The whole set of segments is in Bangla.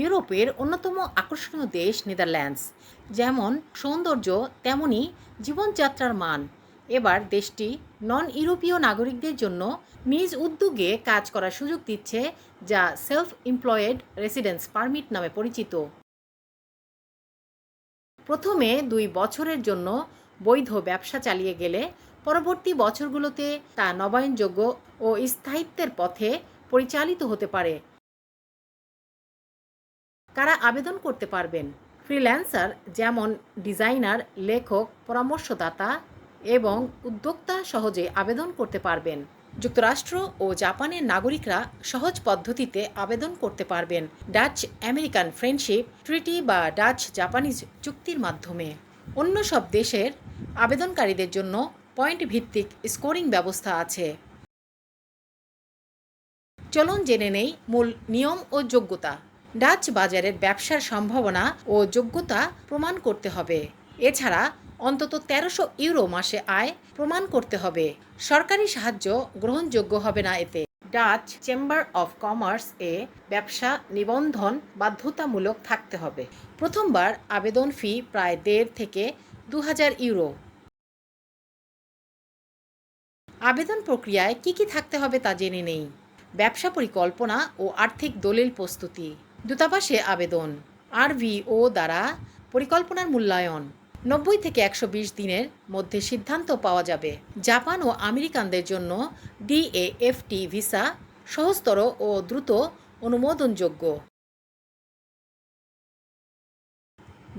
ইউরোপের অন্যতম আকর্ষণীয় দেশ নেদারল্যান্ডস। যেমন সৌন্দর্য তেমনি জীবনযাত্রার মান। এবার দেশটি নন ইউরোপীয় নাগরিকদের জন্য নিজ উদ্যোগে কাজ করার সুযোগ দিচ্ছে, যা সেলফ এমপ্লয়েড রেসিডেন্স পারমিট নামে পরিচিত। প্রথমে দুই বছরের জন্য বৈধ ব্যবসা চালিয়ে গেলে পরবর্তী বছরগুলোতে তা নবায়নযোগ্য ও স্থায়িত্বের পথে পরিচালিত হতে পারে। কারা আবেদন করতে পারবেন? ফ্রিল্যান্সার যেমন ডিজাইনার, লেখক, পরামর্শদাতা এবং উদ্যোক্তা সহজে আবেদন করতে পারবেন। যুক্তরাষ্ট্র ও জাপানের নাগরিকরা সহজ পদ্ধতিতে আবেদন করতে পারবেন ডাচ আমেরিকান ফ্রেন্ডশিপ, ট্রিটি বা ডাচ জাপানিজ চুক্তির মাধ্যমে। অন্য সব দেশের আবেদনকারীদের জন্য পয়েন্ট ভিত্তিক স্কোরিং ব্যবস্থা আছে। চলুন জেনে নেই মূল নিয়ম ও যোগ্যতা। ডাচ বাজারের ব্যবসার সম্ভাবনা ও যোগ্যতা প্রমাণ করতে হবে। এছাড়া অন্তত তেরোশো ইউরো মাসে আয় প্রমাণ করতে হবে। সরকারি সাহায্য গ্রহণযোগ্য হবে না এতে। ডাচ চেম্বার অফ কমার্স এ ব্যবসা নিবন্ধন বাধ্যতামূলক থাকতে হবে। প্রথমবার আবেদন ফি প্রায় দেড় থেকে দু হাজার ইউরো। আবেদন প্রক্রিয়ায় কি কি থাকতে হবে তা জেনে নেই। ব্যবসা পরিকল্পনা ও আর্থিক দলিল প্রস্তুতি। দূতাবাসে আবেদন। আরভিও দ্বারা পরিকল্পনার মূল্যায়ন। নব্বই থেকে একশো বিশ দিনের মধ্যে সিদ্ধান্ত পাওয়া যাবে। জাপান ও আমেরিকানদের জন্য ডিএএফটি ভিসা সহজতর ও দ্রুত অনুমোদনযোগ্য।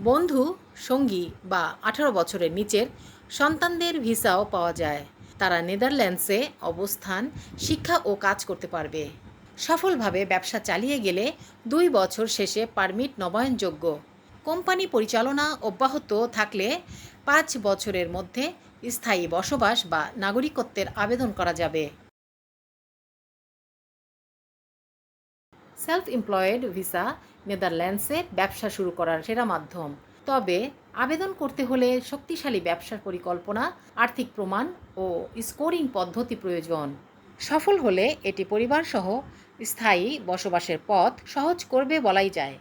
বন্ধু, সঙ্গী বা আঠারো বছরের নিচের সন্তানদের ভিসাও পাওয়া যায়। তারা নেদারল্যান্ডসে অবস্থান, শিক্ষা ও কাজ করতে পারবে। সফলভাবে ব্যবসা চালিয়ে গেলে দুই বছর শেষে পারমিট নবায়নযোগ্য। কোম্পানি পরিচালনা অব্যাহত থাকলে পাঁচ বছরের মধ্যে স্থায়ী বসবাস বা নাগরিকত্বের আবেদন করা যাবে। সেলফ এমপ্লয়েড ভিসা নেদারল্যান্ডসে ব্যবসা শুরু করার সেরা মাধ্যম। তবে আবেদন করতে হলে শক্তিশালী ব্যবসার পরিকল্পনা, আর্থিক প্রমাণ ও স্কোরিং পদ্ধতি প্রয়োজন। সফল হলে এটি পরিবারসহ স্থায়ী বসবাসের পথ সহজ করবে বলাই যায়।